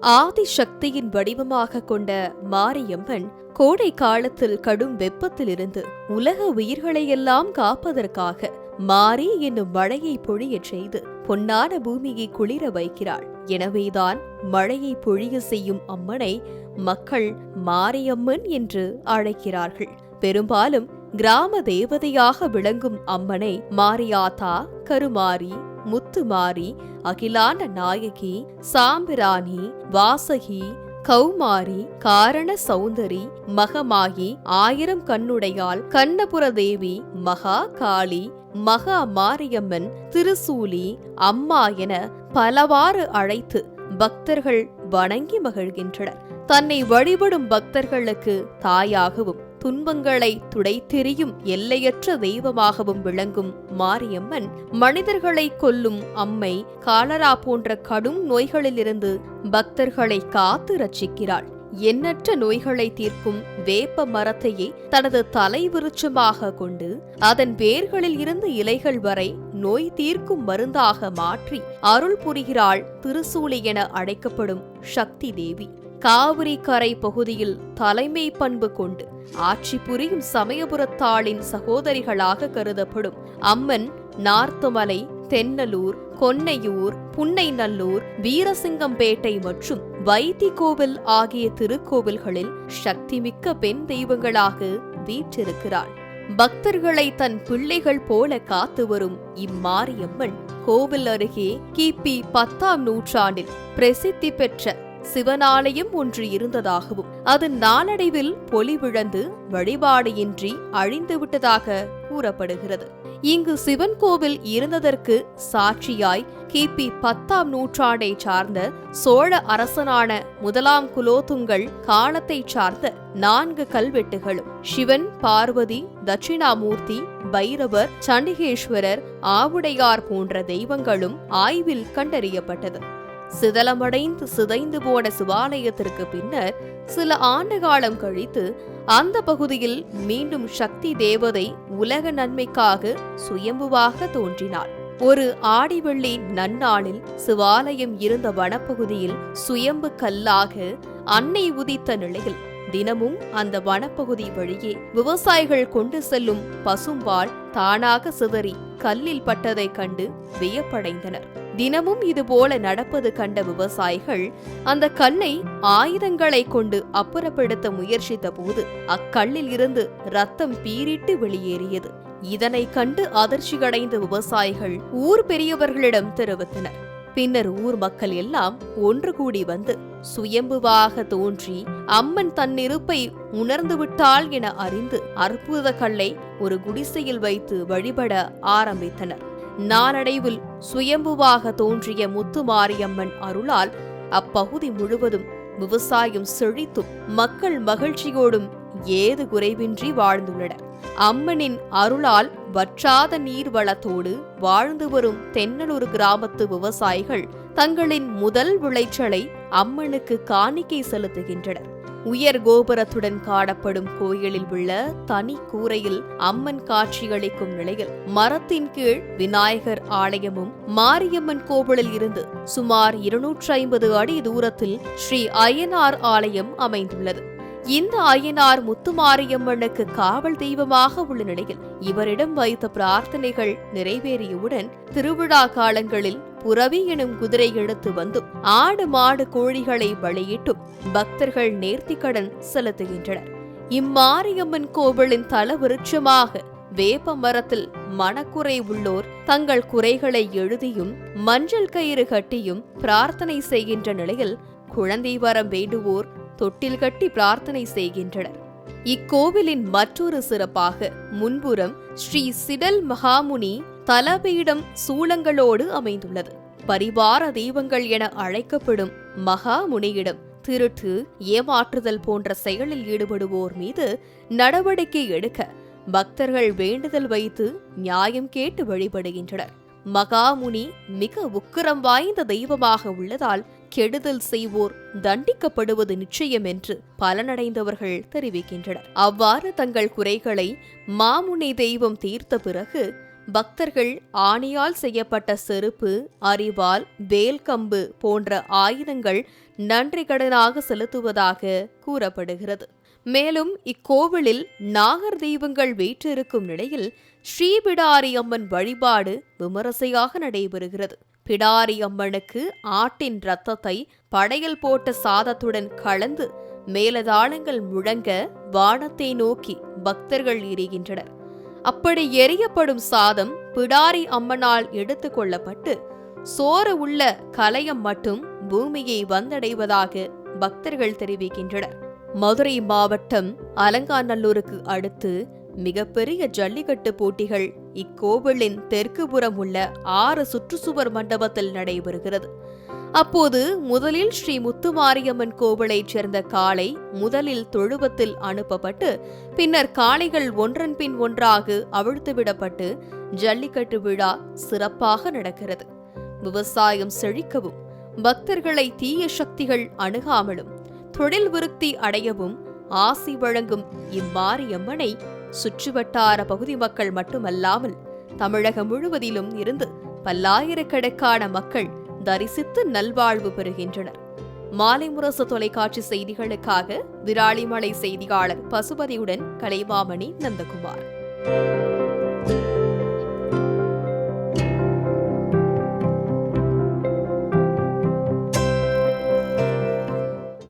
ஆதிசக்தியின் வடிவமாக கொண்ட மாரியம்மன் கோடை காலத்தில் கடும் வெப்பத்திலிருந்து உலக உயிர்களையெல்லாம் காப்பதற்காக மாரி என்னும் மழையை பொழியச் செய்து பொன்னான பூமியை குளிர வைக்கிறாள். எனவேதான் மழையை பொழிய செய்யும் அம்மனை மக்கள் மாரியம்மன் என்று அழைக்கிறார்கள். பெரும்பாலும் கிராம தேவதையாக விளங்கும் அம்மனை மாரியாத்தா கருமாரி முத்துமாரி அகிலாண்ட நாயகி சாம்பிராணி வாசகி கௌமாரி காரண சௌந்தரி மகமாகி ஆயிரம் கண்ணுடையாள் கண்ணபுர தேவி மகா காளி மகா மாரியம்மன் திருசூலி அம்மா என பலவாறு அழைத்து பக்தர்கள் வணங்கி மகிழ்கின்றனர். தன்னை வழிபடும் பக்தர்களுக்கு தாயாகவும் துன்பங்களை துடைத்தெறியும் எல்லையற்ற தெய்வமாகவும் விளங்கும் மாரியம்மன் மனிதர்களை கொல்லும் அம்மை காலரா போன்ற கடும் நோய்களிலிருந்து பக்தர்களை காத்து ரட்சிக்கிறாள். எண்ணற்ற நோய்களை தீர்க்கும் வேப்ப மரத்தையே தனது தலைவிருச்சமாக கொண்டு அதன் வேர்களில் இருந்து இலைகள் வரை நோய் தீர்க்கும் மருந்தாக மாற்றி அருள் புரிகிறாள் திருசூலி என அழைக்கப்படும் சக்தி தேவி. காவிரி கரை பகுதியில் தலைமை பண்பு கொண்டு ஆட்சி புரியும் சமயபுரத்தாளின் சகோதரிகளாக கருதப்படும் அம்மன் நார்த்துமலை தென்னலூர் கொன்னையூர் புன்னைநல்லூர் வீரசிங்கம்பேட்டை மற்றும் வைத்தி கோவில் ஆகிய திருக்கோவில்களில் சக்திமிக்க பெண் தெய்வங்களாக வீற்றிருக்கிறாள். பக்தர்களை தன் பிள்ளைகள் போல காத்து வரும் இம்மாரியம்மன் கோவில் அருகே கிபி பத்தாம் நூற்றாண்டில் பிரசித்தி பெற்ற சிவனாலயம் ஒன்று இருந்ததாகவும் அது நாளடைவில் பொலிவிழந்து வழிபாடு இன்றி அழிந்துவிட்டதாக கூறப்படுகிறது. இங்கு சிவன் கோவில் இருந்ததற்கு சாட்சியாய் கிபி பத்தாம் நூற்றாண்டை சார்ந்த சோழ அரசனான முதலாம் குலோத்துங்கள் காலத்தை சார்ந்த நான்கு கல்வெட்டுகளும் சிவன் பார்வதி தட்சிணாமூர்த்தி பைரவர் சண்டிகேஸ்வரர் ஆவுடையார் போன்ற தெய்வங்களும் ஆய்வில் கண்டறியப்பட்டது. சிதலமடைந்து சிதைந்து போன சிவாலயத்திற்கு பின்னர் சில ஆண்டு காலம் கழித்து அந்த பகுதியில் மீண்டும் சக்தி தேவதை உலக நன்மைக்காக சுயம்புவாக தோன்றினாள் ஒரு ஆடிவெள்ளி நன்னாளில் சிவாலயம் இருந்த வனப்பகுதியில் சுயம்பு கல்லாக அன்னை உதித்த நிலையில் தினமும் அந்த வனப்பகுதி வழியே விவசாயிகள் கொண்டு செல்லும் பசும்பால் தானாக சிதறி கல்லில் பட்டதைக் கண்டு வியப்படைந்தனர். தினமும் இதுபோல நடப்பது கண்ட விவசாயிகள் அந்த கல்லை ஆயுதங்களை கொண்டு அப்புறப்படுத்த முயற்சித்த போது அக்கல்லில் இருந்து ரத்தம் பீரிட்டு வெளியேறியது. இதனை கண்டு அதிர்ச்சியடைந்த விவசாயிகள் ஊர் பெரியவர்களிடம் தெரிவித்தனர். பின்னர் ஊர் மக்கள் எல்லாம் ஒன்று கூடி வந்து சுயம்புவாக தோன்றி அம்மன் தன்னிருப்பை உணர்ந்து விட்டாள் என அறிந்து அற்புத கல்லை ஒரு குடிசையில் வைத்து வழிபட ஆரம்பித்தனர். நாளடைவில் சுயம்புவாக தோன்றிய முத்துமாரியம்மன் அருளால் அப்பகுதி முழுவதும் விவசாயம் செழித்தும் மக்கள் மகிழ்ச்சியோடும் ஏது குறைவின்றி வாழ்ந்துள்ளனர் அம்மனின் அருளால் வற்றாத நீர் வளத்தோடு வாழ்ந்து வரும் தென்னலூர் கிராமத்து விவசாயிகள் தங்களின் முதல் விளைச்சலை அம்மனுக்கு காணிக்கை செலுத்துகின்றனர். உயர் கோபுரத்துடன் காணப்படும் கோயிலில் உள்ள தனி கூரையில் அம்மன் காட்சியளிக்கும் நிலையில் மரத்தின் கீழ் விநாயகர் ஆலயமும் மாரியம்மன் கோவிலில் இருந்து சுமார் இருநூற்றி ஐம்பது அடி தூரத்தில் ஸ்ரீ அய்யனார் ஆலயம் அமைந்துள்ளது. இந்த அய்யனார் முத்துமாரியம்மனுக்கு காவல் தெய்வமாக உள்ள நிலையில் இவரிடம் வைத்த பிரார்த்தனைகள் நிறைவேறியவுடன் திருவிழா காலங்களில் புறவி எனும் குதிரை எடுத்து வந்து ஆடு மாடு கோழிகளை பலியிட்டும் பக்தர்கள் நேர்த்திக்கடன் செலுத்துகின்றனர். இம்மாரியம்மன் கோவிலின் தல விருட்சமாக வேப்ப மரத்தில் மனக்குறை உள்ளோர் தங்கள் குறைகளை எழுதியும் மஞ்சள் கயிறு கட்டியும் பிரார்த்தனை செய்கின்ற நிலையில் குழந்தை வரம் வேண்டுவோர் தொட்டில் கட்டி பிரார்த்தனை செய்கின்றனர். இக்கோவிலின் மற்றொரு சிறப்பாக முன்புறம் ஸ்ரீ சிடல் மகாமுனி தலபீடம் சூளங்களோடு அமைந்துள்ளது. பரிவார தெய்வங்கள் என அழைக்கப்படும் மகாமுனியிடம் திருட்டு ஏமாற்றுதல் போன்ற செயலில் ஈடுபடுவோர் மீது நடவடிக்கை எடுக்க பக்தர்கள் வேண்டுதல் வைத்து நியாயம் கேட்டு வழிபடுகின்றனர். மகாமுனி மிக உக்கிரம் வாய்ந்த தெய்வமாக உள்ளதால் கெடுதல் செய்வோர் தண்டிக்கப்படுவது நிச்சயம் என்று பலனடைந்தவர்கள் தெரிவிக்கின்றனர். அவ்வாறு தங்கள் குறைகளை மாமுனி தெய்வம் தீர்த்த பிறகு பக்தர்கள் ஆணியால் செய்யப்பட்ட செருப்பு அரிவாள் வேல்கம்பு போன்ற ஆயுதங்கள் நன்றிக்கடனாக செலுத்துவதாக கூறப்படுகிறது. மேலும் இக்கோவிலில் நாகர் தெய்வங்கள் வீற்றிருக்கும் நிலையில் ஸ்ரீபிடாரி அம்மன் வழிபாடு விமரிசையாக நடைபெறுகிறது. பிடாரி அம்மனுக்கு ஆட்டின் ரத்தத்தை படையல் போட்ட சாதத்துடன் கலந்து மேலதாளங்கள் முழங்க வானத்தை நோக்கி பக்தர்கள் எரிகின்றனர் அப்படி எரியப்படும் சாதம் பிடாரி அம்மனால் எடுத்து கொள்ளப்பட்டு சோறு உள்ள கலையம் மட்டும் பூமியை வந்தடைவதாக பக்தர்கள் தெரிவிக்கின்றனர். மதுரை மாவட்டம் அலங்காநல்லூருக்கு அடுத்து மிகப்பெரிய ஜல்லிக்கட்டு போட்டிகள் இக்கோவிலின் தெற்கு புறம் உள்ள ஆறு சுற்றுச்சுவர் மண்டபத்தில் நடைபெறுகிறது. அப்போது முதலில் ஸ்ரீ முத்துமாரியம்மன் கோவிலைச் சேர்ந்த காளை முதலில் தொழுவத்தில் அனுப்பப்பட்டு பின்னர் காளைகள் ஒன்றன் பின் ஒன்றாக அவிழ்த்துவிடப்பட்டு ஜல்லிக்கட்டு விழா சிறப்பாக நடக்கிறது. விவசாயம் செழிக்கவும் பக்தர்களை தீய சக்திகள் அணுகாமலும் தொழில் விருத்தி அடையவும் ஆசி வழங்கும் இம்மாரியம்மனை சுற்றுவட்டார பகுதி மக்கள் மட்டுமல்லாமல் தமிழகம் முழுவதிலும் இருந்து பல்லாயிரக்கணக்கான மக்கள் தரிசித்து நல்வாழ்வு பெறுகின்றனர். மாலை முரசு தொலைக்காட்சி செய்திகளுக்காக விராலிமலை செய்தியாளர் பசுபதியுடன் கலைமாமணி நந்தகுமார்.